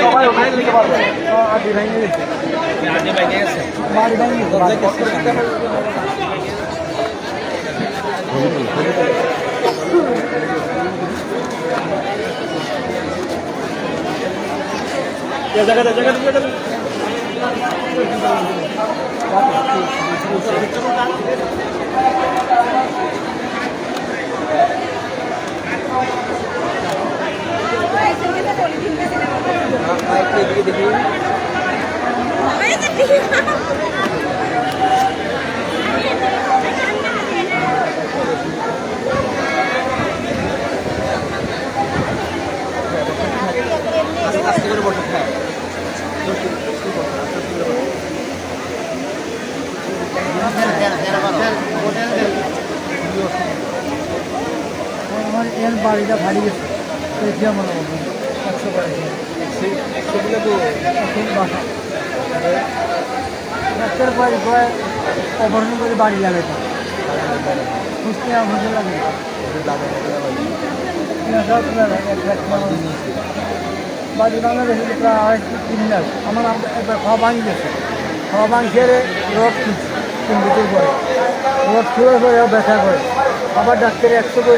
সবাই ওখানে পারবে। আদি বাড়ি ভেঙে গেছে বাড়ি জায়গাটা জায়গাটা জায়গাটা আস্তে করে বসে খায় আমার এর বাড়িটা ভারী গেছে দেখি আমার একশো বাড়ি এখন বাসা একটার পরে অপারেশন করে বাড়ি লাগাইছে সুস্থ আমাদের লাগে বাড়ি বাংলাদেশে প্রায় আড়াইশো তিন লাখ আমার একবার খাওয়া ভাঙি গেছে। খাওয়া ভাঙি খেয়ে রোগ খুঁজছে তিন বছর পরে। রোগ খুঁড়ে পরে ব্যথা করে। আবার ডাক্তারে একশো করে